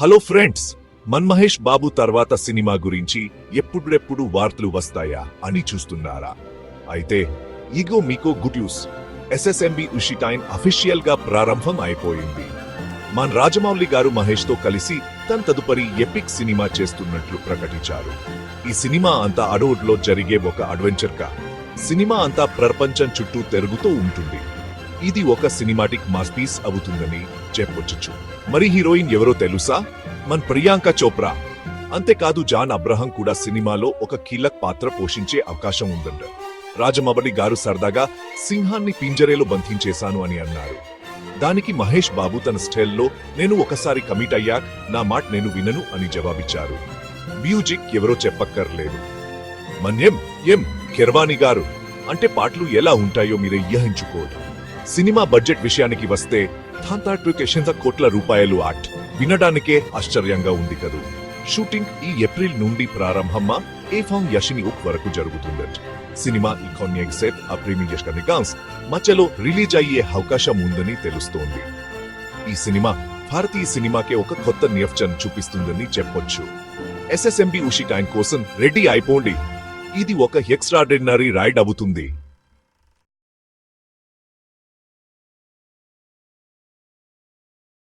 Hello friends Mann Mahesh Babu తర్వాత cinema గురించి ఎప్పుడెప్పుడు వార్తలు వస్తాయా అని చూస్తున్నారా? అయితే ఇగో మీకో గుడ్ న్యూస్. ఎస్ఎస్ఎంబి ఉషిటైన్ అఫీషియల్గా ప్రారంభం అయిపోయింది. మన రాజమౌళి గారు మహేష్తో కలిసి తన తదుపరి ఎపిక్ సినిమా చేస్తున్నట్లు ప్రకటించారు. ఈ సినిమా అంతా అడవుడ్లో జరిగే ఒక అడ్వెంచర్ కా. సినిమా అంతా ప్రపంచం చుట్టూ తిరుగుతూ ఉంటుంది. ఇది ఒక సినిమాటిక్ మాస్ పీస్ అవుతుందని చెప్పొచ్చు. మరి హీరోయిన్ ఎవరో తెలుసా? మన ప్రియాంక చోప్రా. అంతేకాదు జాన్ అబ్రహం కూడా సినిమాలో ఒక కీలక్ పాత్ర పోషించే అవకాశం ఉందంట. రాజమబడి గారు సరదాగా సింహాన్ని పింజరేలో బంధించేశాను అని అన్నారు. దానికి మహేష్ బాబు తన స్టైల్లో నేను ఒకసారి కమిట్ అయ్యాక నా మాట నేను వినను అని జవాబిచ్చారు. మ్యూజిక్ ఎవరో చెప్పక్కర్లేదు. మన్యం ఎం కెర్వాణి గారు. అంటే పాటలు ఎలా ఉంటాయో మీరే ఊహించుకోరు సినిమా బడ్జెట్ విషయానికి వస్తే థాంతాట్రికేషన్ కోట్ల రూపాయలు ఆర్ట్ వినడానికే ఆశ్చర్యంగా ఉంది కదూ. షూటింగ్ ఈ ఏప్రిల్ నుండి ప్రారంభమా? ఏఫాం యషిని ఉక్ వరకు జరుగుతుందట. సినిమా ఇకానియక్ సెట్ ఆ ప్రీమియర్ కనికాన్స్ మధ్యలో రిలీజ్ అయ్యే అవకాశం ఉందని తెలుస్తోంది. ఈ సినిమా భారతీయ సినిమాకే ఒక కొత్త నియఫ్చన్ చూపిస్తుందని చెప్పొచ్చు. ఎస్ఎస్ఎంబి ఉషి టైం కోసం రెడీ అయిపోండి. ఇది ఒక ఎక్స్ట్రాడినరీ రైడ్ అవుతుంది.